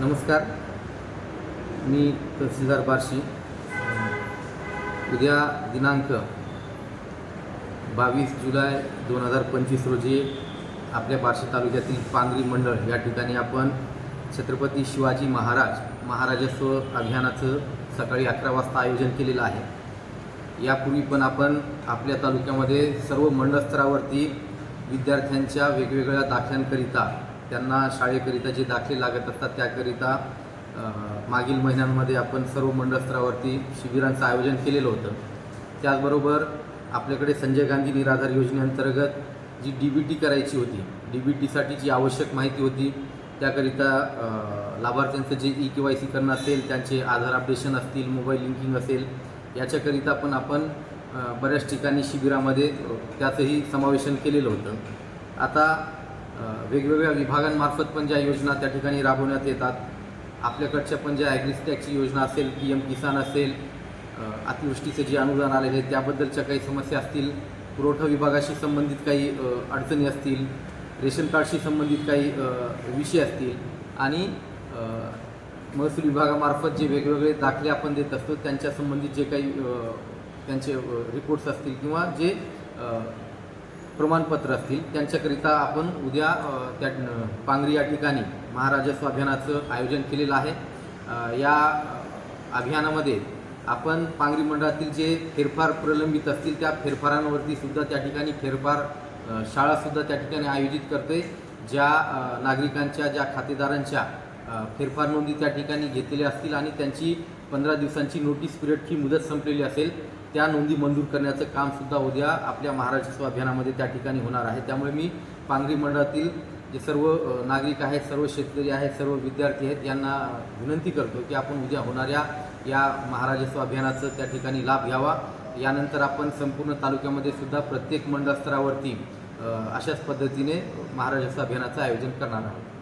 नमस्कार. मी तहसीलदार बार्शी. उद्या दिनांक बावीस जुलै दोन हजार पंचवीस रोजी आपल्या बार्शी तालुक्यातील पांगरी मंडळ या ठिकाणी आपण छत्रपती शिवाजी महाराज महाराजस्व अभियानाचं सकाळी अकरा वाजता आयोजन केलेलं आहे. यापूर्वी पण आपण आपल्या तालुक्यामध्ये सर्व मंडळ स्तरावरती विद्यार्थ्यांच्या वेगवेगळ्या दाखल्यांकरिता त्यांना शाळेकरिता जे दाखले लागत असतात त्याकरिता मागील महिन्यांमध्ये आपण सर्व मंडळस्तरावरती शिबिरांचं आयोजन केलेलं होतं. त्याचबरोबर आपल्याकडे संजय गांधी निराधार योजनेअंतर्गत जी डी बी टी करायची होती डी बी टीसाठी जी आवश्यक माहिती होती त्याकरिता लाभार्थ्यांचं जे ई के वाय सी करणं असेल त्यांचे आधार अपडेशन असतील मोबाईल लिंकिंग असेल याच्याकरिता पण आपण बऱ्याच ठिकाणी शिबिरामध्ये त्याचंही समावेशन केलेलं होतं. आता वेगवेगळ्या विभागांमार्फत पण ज्या योजना त्या ठिकाणी राबवण्यात येतात. आपल्याकडच्या पण ज्या ॲग्रिस्टॅकची योजना असेल पी एम किसान असेल अतिवृष्टीचे अतिवृष्टीचं जे अनुदान आलेलं आहे त्याबद्दलच्या काही समस्या असतील पुरवठा विभागाशी संबंधित काही अडचणी असतील रेशन कार्डशी संबंधित काही विषय असतील आणि महसूल विभागामार्फत जे वेगवेगळे दाखले आपण देत असतो त्यांच्या संबंधित जे काही त्यांचे रिपोर्ट्स असतील किंवा जे प्रमाणपत्र असतील त्यांच्याकरिता आपण उद्या त्या पांगरी या ठिकाणी महाराजस्व अभियानाचं आयोजन केलेलं आहे. या अभियानामध्ये आपण पांगरी मंडळातील जे फेरफार प्रलंबित असतील त्या फेरफारांवरती सुद्धा त्या ठिकाणी फेरफार शाळासुद्धा त्या ठिकाणी आयोजित करते ज्या नागरिकांच्या ज्या खातेदारांच्या फेरफार नोंदी त्या ठिकाणी घेतलेल्या असतील आणि त्यांची पंधरा दिवसांची नोटीस पिरियडची मुदत संपलेली असेल त्या नोंदी मंजूर करण्याचं काम सुद्धा उद्या आपल्या महाराष्ट्र अभियानामध्ये त्या ठिकाणी होणार आहे. त्यामुळे मी पांगरी मंडळातील जे सर्व नागरिक आहेत सर्व शेतकरी आहेत सर्व विद्यार्थी आहेत यांना विनंती करतो की आपण उद्या होणाऱ्या या महाराजस्व अभियानाचं त्या ठिकाणी लाभ घ्यावा. यानंतर आपण संपूर्ण तालुक्यामध्ये सुद्धा प्रत्येक मंडळ स्तरावरती अशाच पद्धतीने महाराजस्व अभियानाचं आयोजन करणार आहोत.